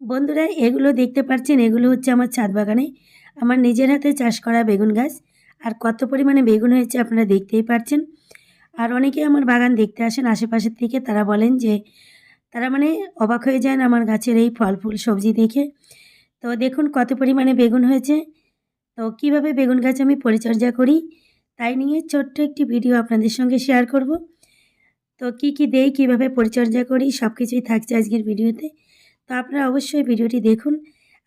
বন্ধুরা, এগুলো দেখতে পাচ্ছেন, এগুলো হচ্ছে আমার ছাদ বাগানে। আমার নিজের হাতে চাষ করা বেগুন গাছ। আর কত পরিমাণে বেগুন হয়েছে আপনারা দেখতেই পাচ্ছেন। আর অনেকে আমার বাগান দেখতে আসেন, আশেপাশের থেকে তারা বলেন যে, তারা মানে অবাক হয়ে যান আমার গাছের এই ফল ফুল, সবজি দেখে। তো দেখুন কত পরিমাণে বেগুন হয়েছে। তো কীভাবে বেগুন গাছ আমি পরিচর্যা করি, তাই নিয়ে ছোট্ট একটি ভিডিও আপনাদের সঙ্গে শেয়ার করব। তো কি কি দেই, কীভাবে পরিচর্যা করি সব কিছুই থাকছে আজকের ভিডিওতে। তো আপনারা অবশ্যই ভিডিওটি দেখুন।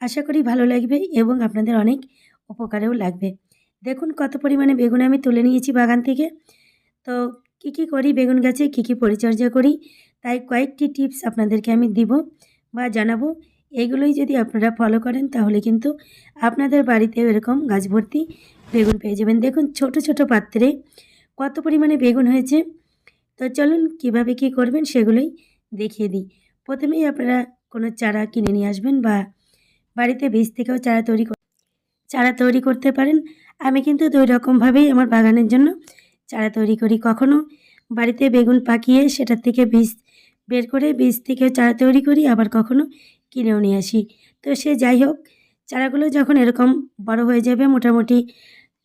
আশা করি ভালো লাগবে এবং আপনাদের অনেক উপকারেও লাগবে। দেখুন কত পরিমাণে বেগুন আমি তুলে নিয়েছি বাগান থেকে। তো কি কি করি বেগুন গাছে, কি কি পরিচর্যা করি, তাই কয়েকটি টিপস আপনাদেরকে আমি দিব বা জানাব। এগুলোই যদি আপনারা ফলো করেন তাহলে কিন্তু আপনাদের বাড়িতেও এরকম গাছ ভর্তি বেগুন পেয়ে যাবেন। দেখুন ছোট ছোট পাত্রে কত পরিমাণে বেগুন হয়েছে। তো চলুন কীভাবে কি করবেন সেগুলোই দেখিয়ে দিই। প্রথমেই আপনারা কোনো চারা কিনে নিয়ে আসবেন বা বাড়িতে বীজ থেকেও চারা তৈরি চারা তৈরি করতে পারেন। আমি কিন্তু দুই রকমভাবেই আমার বাগানের জন্য চারা তৈরি করি। কখনো বাড়িতে বেগুন পাকিয়ে সেটার থেকে বীজ বের করে বীজ থেকে চারা তৈরি করি, আবার কখনো কিনেও নিয়ে আসি। তো সে যাই হোক, চারাগুলো যখন এরকম বড় হয়ে যাবে, মোটামুটি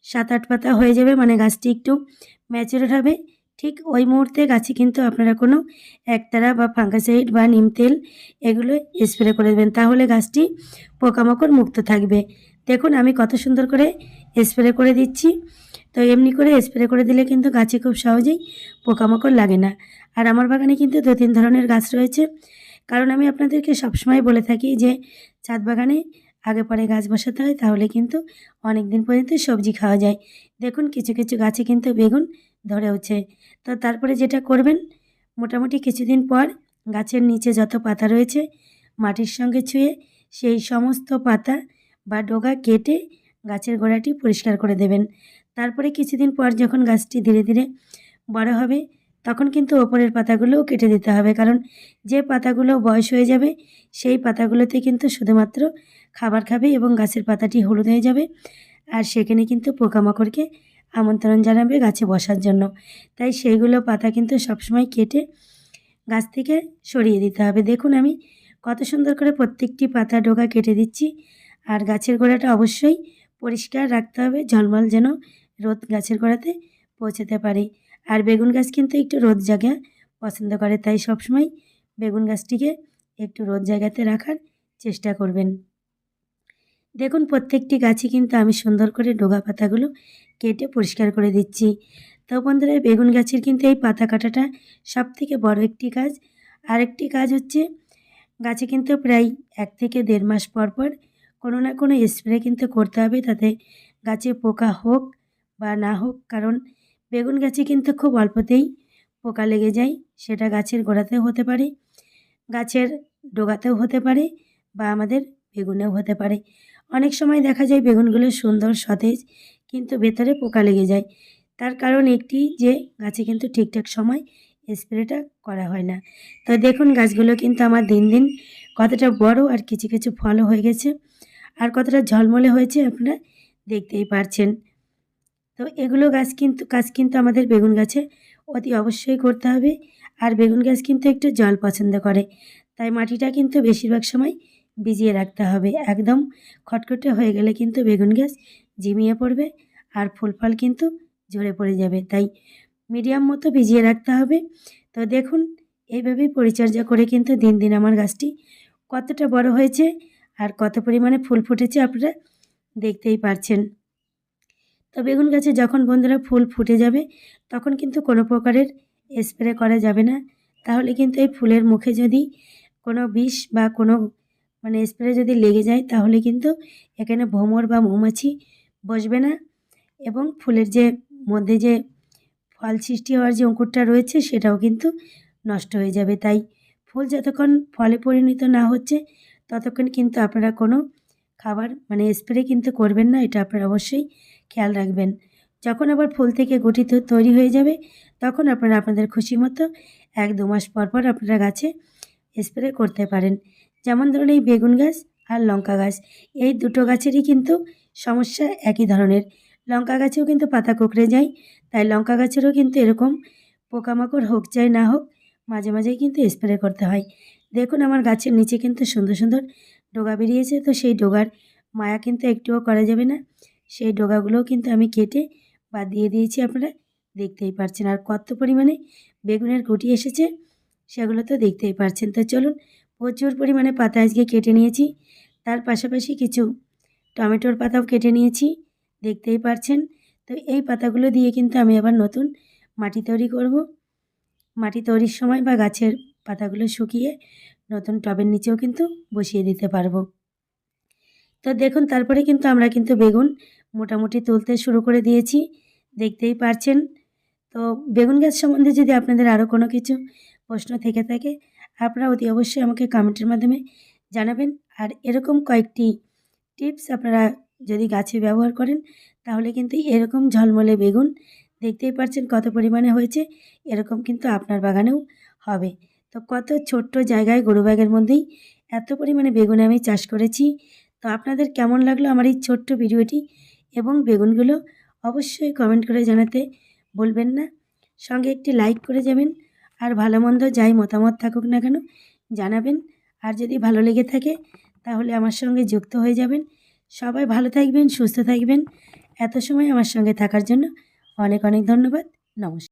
সাত আট পাতা হয়ে যাবে মানে গাছটি একটু ম্যাচুরেট হবে ঠিক ওই মুহূর্তে গাছে কিন্তু আপনারা কোনো একতারা বা ফাঙ্গাসাইড বা নিম তেল এগুলো স্প্রে করে দেবেন। তাহলে গাছটি পোকামাকড় মুক্ত থাকবে। দেখুন, আমি কত সুন্দর করে স্প্রে করে দিচ্ছি। তো এমনি করে স্প্রে করে দিলে কিন্তু গাছে খুব সহজেই পোকামাকড় লাগে না। আর আমার বাগানে কিন্তু দু তিন ধরনের গাছ রয়েছে। কারণ আমি আপনাদেরকে সবসময় বলে থাকি যে, ছাদ বাগানে আগে পরে গাছ বসাতে হয়, তাহলে কিন্তু অনেক দিন পর্যন্ত সবজি খাওয়া যায়। দেখুন, কিছু কিছু গাছে কিন্তু বেগুন ধরেওছে তো তারপরে যেটা করবেন, মোটামুটি কিছুদিন পর গাছের নিচে যত পাতা রয়েছে, মাটির সঙ্গে ছুঁয়ে সেই সমস্ত পাতা বা ডোগা কেটে গাছের গোড়াটি পরিষ্কার করে দেবেন। তারপরে কিছুদিন পর যখন গাছটি ধীরে ধীরে বড় হবে, তখন কিন্তু ওপরের পাতাগুলোও কেটে দিতে হবে। কারণ যে পাতাগুলো বয়স হয়ে যাবে, সেই পাতাগুলোতে কিন্তু শুধুমাত্র খাবার খাবে এবং গাছের পাতাটি হলুদ হয়ে যাবে। আর সেখানে কিন্তু পোকামাকড়কে আমন্ত্রণ জানাবে গাছে বসার জন্য। তাই সেইগুলো পাতা কিন্তু সবসময় কেটে গাছ থেকে সরিয়ে দিতে হবে। দেখুন আমি কত সুন্দর করে প্রত্যেকটি পাতা ডোকা কেটে দিচ্ছি। আর গাছের গোড়াটা অবশ্যই পরিষ্কার রাখতে হবে, ঝলমল যেন রোদ গাছের গোড়াতে পৌঁছাতে পারে। আর বেগুন গাছ কিন্তু একটু রোদ জায়গা পছন্দ করে, তাই সবসময় বেগুন গাছটিকে একটু রোদ জায়গাতে রাখার চেষ্টা করবেন। দেখুন প্রত্যেকটি গাছই কিন্তু আমি সুন্দর করে ডোগা পাতাগুলো কেটে পরিষ্কার করে দিচ্ছি। তো বন্ধুরা বেগুন গাছের কিন্তু এই পাতা কাটাটা সব থেকে বড় একটি কাজ। আরেকটি কাজ হচ্ছে, গাছে কিন্তু প্রায় এক থেকে দেড় মাস পর পর কোনো না কোনো স্প্রে কিন্তু করতে হবে তাতে গাছে পোকা হোক বা না হোক। কারণ বেগুন গাছে কিন্তু খুব অল্পতেই পোকা লেগে যায়, সেটা গাছের গোড়াতেও হতে পারে, গাছের ডোগাতেও হতে পারে বা আমাদের বেগুনেও হতে পারে। অনেক সময় দেখা যায় বেগুনগুলো সুন্দর সতেজ কিন্তু ভেতরে পোকা লেগে যায়। তার কারণ একটি যে, গাছে কিন্তু ঠিকঠাক সময় স্প্রেটা করা হয় না। তো দেখুন, গাছগুলো কিন্তু আমার দিন দিন কতটা বড় আর কিছু কিছু ফলও হয়ে গেছে আর কতটা ঝলমলে হয়েছে আপনারা দেখতেই পারছেন। তো এগুলো গাছ কিন্তু কাজ কিন্তু আমাদের বেগুন গাছে অতি অবশ্যই করতে হবে আর বেগুন গাছ কিন্তু একটু জল পছন্দ করে। তাই মাটিটা কিন্তু বেশিরভাগ সময় ভিজিয়ে রাখতে হবে। একদম খটখটে হয়ে গেলে কিন্তু বেগুন গাছ ঝিমিয়ে পড়বে আর ফুল ফল কিন্তু ঝরে পড়ে যাবে। তাই মিডিয়াম মতো ভিজিয়ে রাখতে হবে। তো দেখুন, এইভাবেই পরিচর্যা করে কিন্তু দিন দিন আমার গাছটি কতটা বড় হয়েছে আর কত পরিমাণে ফুল ফুটেছে আপনারা দেখতেই পারছেন। তো বেগুন গাছে যখন বন্ধুরা ফুল ফুটে যাবে, তখন কিন্তু কোনো প্রকারের স্প্রে করা যাবে না। তাহলে কিন্তু এই ফুলের মুখে যদি কোনো বিষ বা কোনো মানে স্প্রে যদি লেগে যায়, তাহলে কিন্তু এখানে ভোমর বা মৌমাছি বসবে না এবং ফুলের যে, মধ্যে যে ফল সৃষ্টি হওয়ার যে অঙ্কুরটা রয়েছে সেটাও কিন্তু নষ্ট হয়ে যাবে। তাই ফুল যতক্ষণ ফলে পরিণত না হচ্ছে, ততক্ষণ কিন্তু আপনারা কোনো খাবার মানে স্প্রে কিন্তু করবেন না, এটা আপনারা অবশ্যই খেয়াল রাখবেন। যখন আবার ফুল থেকে গঠিত তৈরি হয়ে যাবে, তখন আপনারা আপনাদের খুশি মতো এক দু মাস পর পর আপনারা গাছে স্প্রে করতে পারেন। যেমন ধরুন এই বেগুন গাছ আর লঙ্কা গাছ। এই দুটো গাছেরই কিন্তু সমস্যা একই ধরনের। লঙ্কা গাছেও কিন্তু পাতা কুকড়ে যায়, তাই লঙ্কা গাছেরও কিন্তু এরকম পোকামাকড় হোক চাই না হোক, মাঝে মাঝেই কিন্তু স্প্রে করতে হয়। দেখুন আমার গাছের নিচে কিন্তু সুন্দর সুন্দর ডোগা বেরিয়েছে, তো সেই ডগার মায়া কিন্তু একটুও করা যাবে না। সেই ডোগাগুলোও কিন্তু আমি কেটে বাদ দিয়ে দিয়েছি আপনারা দেখতেই পারছেন। আর কত পরিমাণে বেগুনের গুটি এসেছে, সেগুলো তো দেখতেই পারছেন। তো চলুন প্রচুর পরিমাণে পাতা আজকে কেটে নিয়েছি। তার পাশাপাশি কিছু টমেটোর পাতাও কেটে নিয়েছি। দেখতেই পারছেন? তো এই পাতাগুলো দিয়ে কিন্তু আমি আবার নতুন মাটি তৈরি করব। মাটি তৈরির সময় বা গাছের পাতাগুলো শুকিয়ে নতুন টবের নিচেও কিন্তু বসিয়ে দিতে পারব। তো দেখুন, তারপরে কিন্তু আমরা কিন্তু বেগুন মোটামুটি তুলতে শুরু করে দিয়েছি। দেখতেই পারছেন? তো বেগুন গাছ সম্বন্ধে যদি আপনাদের আরও কোনো কিছু প্রশ্ন থেকে থাকে আপনারা অতি অবশ্যই আমাকে কমেন্টের মাধ্যমে জানাবেন। আর এরকম কয়েকটি টিপস আপনারা যদি গাছে ব্যবহার করেন, তাহলে কিন্তু এরকম ঝলমলে বেগুন দেখতেই পাচ্ছেন কত পরিমাণে হয়েছে, এরকম কিন্তু আপনার বাগানেও হবে। তো কত ছোট্ট জায়গায় গরু ব্যাগের মধ্যেই এত পরিমাণে বেগুন আমি চাষ করেছি। তো আপনাদের কেমন লাগল আমার এই ছোট্ট ভিডিওটি? এবং বেগুনগুলো অবশ্যই কমেন্ট করে জানাতে বলবেন না। সঙ্গে একটি লাইক করে যাবেন। আর ভালো মন্দ যাই মতামত থাকুক না কেন, জানাবেন। আর যদি ভালো লেগে থাকে, তাহলে আমার সঙ্গে যুক্ত হয়ে যাবেন। সবাই ভালো থাকবেন, সুস্থ থাকবেন। এত সময় আমার সঙ্গে থাকার জন্য অনেক অনেক ধন্যবাদ। নমস্কার।